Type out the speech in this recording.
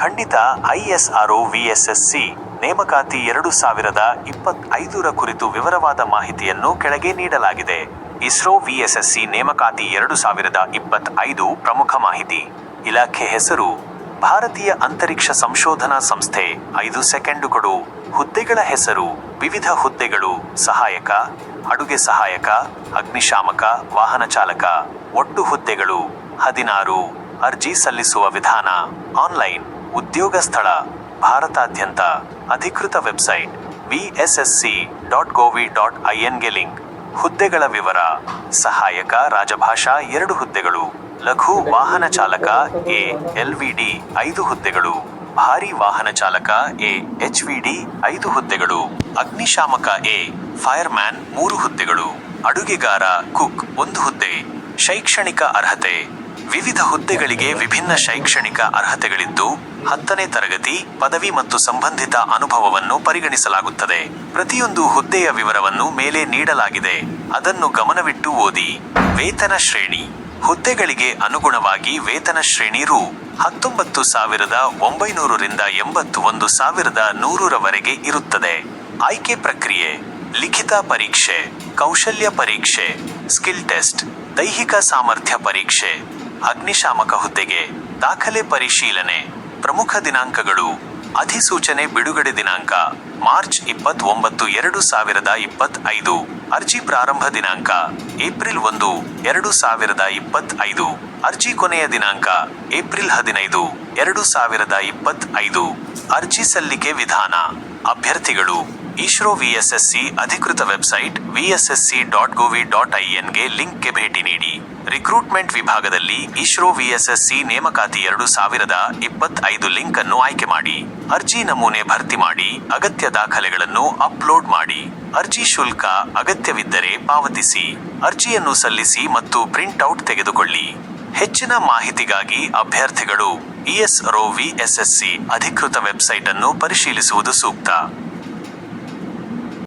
ಖಂಡಿತ ಐಎಸ್ಆರ್ಒ ವಿಎಸ್ಎಸ್ಸಿ ನೇಮಕಾತಿ ಎರಡು ಸಾವಿರದ ಇಪ್ಪತ್ತೈದರ ಕುರಿತು ವಿವರವಾದ ಮಾಹಿತಿಯನ್ನು ಕೆಳಗೆ ನೀಡಲಾಗಿದೆ. ಇಸ್ರೋ ವಿಎಸ್ಎಸ್ಸಿ ನೇಮಕಾತಿ ಎರಡು ಸಾವಿರದ ಇಪ್ಪತ್ತೈದು ಪ್ರಮುಖ ಮಾಹಿತಿ. ಇಲಾಖೆ ಹೆಸರು, ಭಾರತೀಯ ಅಂತರಿಕ್ಷ ಸಂಶೋಧನಾ ಸಂಸ್ಥೆ, ಐದು ಸೆಕೆಂಡುಗಳು. ಹುದ್ದೆಗಳ ಹೆಸರು, ವಿವಿಧ ಹುದ್ದೆಗಳು, ಸಹಾಯಕ, ಅಡುಗೆ ಸಹಾಯಕ, ಅಗ್ನಿಶಾಮಕ, ವಾಹನ ಚಾಲಕ, ಒಟ್ಟು ಹುದ್ದೆಗಳು, ಹದಿನಾರು. ಅರ್ಜಿ ಸಲ್ಲಿಸುವ ವಿಧಾನ, ಆನ್ಲೈನ್. ಉದ್ಯೋಗ ಸ್ಥಳ ಭಾರತಾದ್ಯಂತ ಅಧಿಕೃತ website V S S C dot gov dot ಐಎನ್ಗೆ link. ಹುದ್ದೆಗಳ ವಿವರ, ಸಹಾಯಕ ರಾಜಭಾಷಾ ಎರಡು ಹುದ್ದೆಗಳು, ಲಘು ವಾಹನ ಚಾಲಕ ಎ ಎಲ್ ವಿ ಡಿ ಐದು ಹುದ್ದೆಗಳು, ಭಾರಿ ವಾಹನ ಚಾಲಕ ಎ ಎಚ್ ಡಿ ಐದು ಹುದ್ದೆಗಳು, ಅಗ್ನಿಶಾಮಕ ಎ ಫೈರ್ಮ್ಯಾನ್ ಮೂರು ಹುದ್ದೆಗಳು, ಅಡುಗೆಗಾರ ಕುಕ್ ಒಂದು ಹುದ್ದೆ, ಶೈಕ್ಷಣಿಕ ಅರ್ಹತೆ ವಿವಿಧ ಹುದ್ದೆಗಳಿಗೆ ವಿಭಿನ್ನ ಶೈಕ್ಷಣಿಕ ಅರ್ಹತೆಗಳಿದ್ದು, ಹತ್ತನೇ ತರಗತಿ, ಪದವಿ ಮತ್ತು ಸಂಬಂಧಿತ ಅನುಭವವನ್ನು ಪರಿಗಣಿಸಲಾಗುತ್ತದೆ. ಪ್ರತಿಯೊಂದು ಹುದ್ದೆಯ ವಿವರವನ್ನು ಮೇಲೆ ನೀಡಲಾಗಿದೆ. ಅದನ್ನು ಗಮನವಿಟ್ಟು ಓದಿ. ವೇತನ ಶ್ರೇಣಿ. ಹುದ್ದೆಗಳಿಗೆ ಅನುಗುಣವಾಗಿ ವೇತನ ಶ್ರೇಣಿ ರು. ಹತ್ತೊಂಬತ್ತು ಸಾವಿರದ ಒಂಬೈನೂರರಿಂದ ಎಂಬತ್ತು ಒಂದು ಸಾವಿರದ ನೂರರವರೆಗೆ ಇರುತ್ತದೆ. ಆಯ್ಕೆ ಪ್ರಕ್ರಿಯೆ. ಲಿಖಿತ ಪರೀಕ್ಷೆ. ಕೌಶಲ್ಯ ಪರೀಕ್ಷೆ. Skill test. ದೈಹಿಕ ಸಾಮರ್ಥ್ಯ ಪರೀಕ್ಷೆ. ಅಗ್ನಿಶಾಮಕ ಹುದ್ದೆಗೆ ದಾಖಲೆ ಪರಿಶೀಲನೆ. ಪ್ರಮುಖ ದಿನಾಂಕಗಳು ಅಧಿಸೂಚನೆ ಬಿಡುಗಡೆ ದಿನಾಂಕ ಮಾರ್ಚ್ ಇಪ್ಪತ್ತೊಂಬತ್ತು ಎರಡು ಸಾವಿರದ ಇಪ್ಪತ್ತೈದು. ಅರ್ಜಿ ಪ್ರಾರಂಭ ದಿನಾಂಕ ಏಪ್ರಿಲ್ ಒಂದು ಎರಡು ಸಾವಿರದ ಇಪ್ಪತ್ತೈದು. ಅರ್ಜಿ ಕೊನೆಯ ದಿನಾಂಕ ಏಪ್ರಿಲ್ ಹದಿನೈದು ಎರಡು ಸಾವಿರದ ಇಪ್ಪತ್ತೈದು. ಅರ್ಜಿ ಸಲ್ಲಿಕೆ ವಿಧಾನ. ಅಭ್ಯರ್ಥಿಗಳು ಇಸ್ರೋ ವಿಎಸ್ಎಸ್ಸಿ ಅಧಿಕೃತ website VSSC dot gov dot ಐಎನ್ಗೆ ಲಿಂಕ್ಗೆ ಭೇಟಿ ನೀಡಿ. ರಿಕ್ರೂಟ್ಮೆಂಟ್ ವಿಭಾಗದಲ್ಲಿ ಇಸ್ರೋ ವಿಎಸ್ಎಸ್ಸಿ ನೇಮಕಾತಿ ಎರಡು ಸಾವಿರದ ಇಪ್ಪತ್ತೈದು ಲಿಂಕ್ ಅನ್ನು ಆಯ್ಕೆ ಮಾಡಿ. ಅರ್ಜಿ ನಮೂನೆ ಭರ್ತಿ ಮಾಡಿ, ಅಗತ್ಯ ದಾಖಲೆಗಳನ್ನು ಅಪ್ಲೋಡ್ ಮಾಡಿ. ಅರ್ಜಿ ಶುಲ್ಕ ಅಗತ್ಯವಿದ್ದರೆ ಪಾವತಿಸಿ. ಅರ್ಜಿಯನ್ನು ಸಲ್ಲಿಸಿ ಮತ್ತು ಪ್ರಿಂಟ್ಔಟ್ ತೆಗೆದುಕೊಳ್ಳಿ. ಹೆಚ್ಚಿನ ಮಾಹಿತಿಗಾಗಿ ಅಭ್ಯರ್ಥಿಗಳು ಇಎಸ್ರೋ ವಿಎಸ್ಎಸ್ಸಿ ಅಧಿಕೃತ ವೆಬ್ಸೈಟ್ ಅನ್ನು ಪರಿಶೀಲಿಸುವುದು ಸೂಕ್ತ.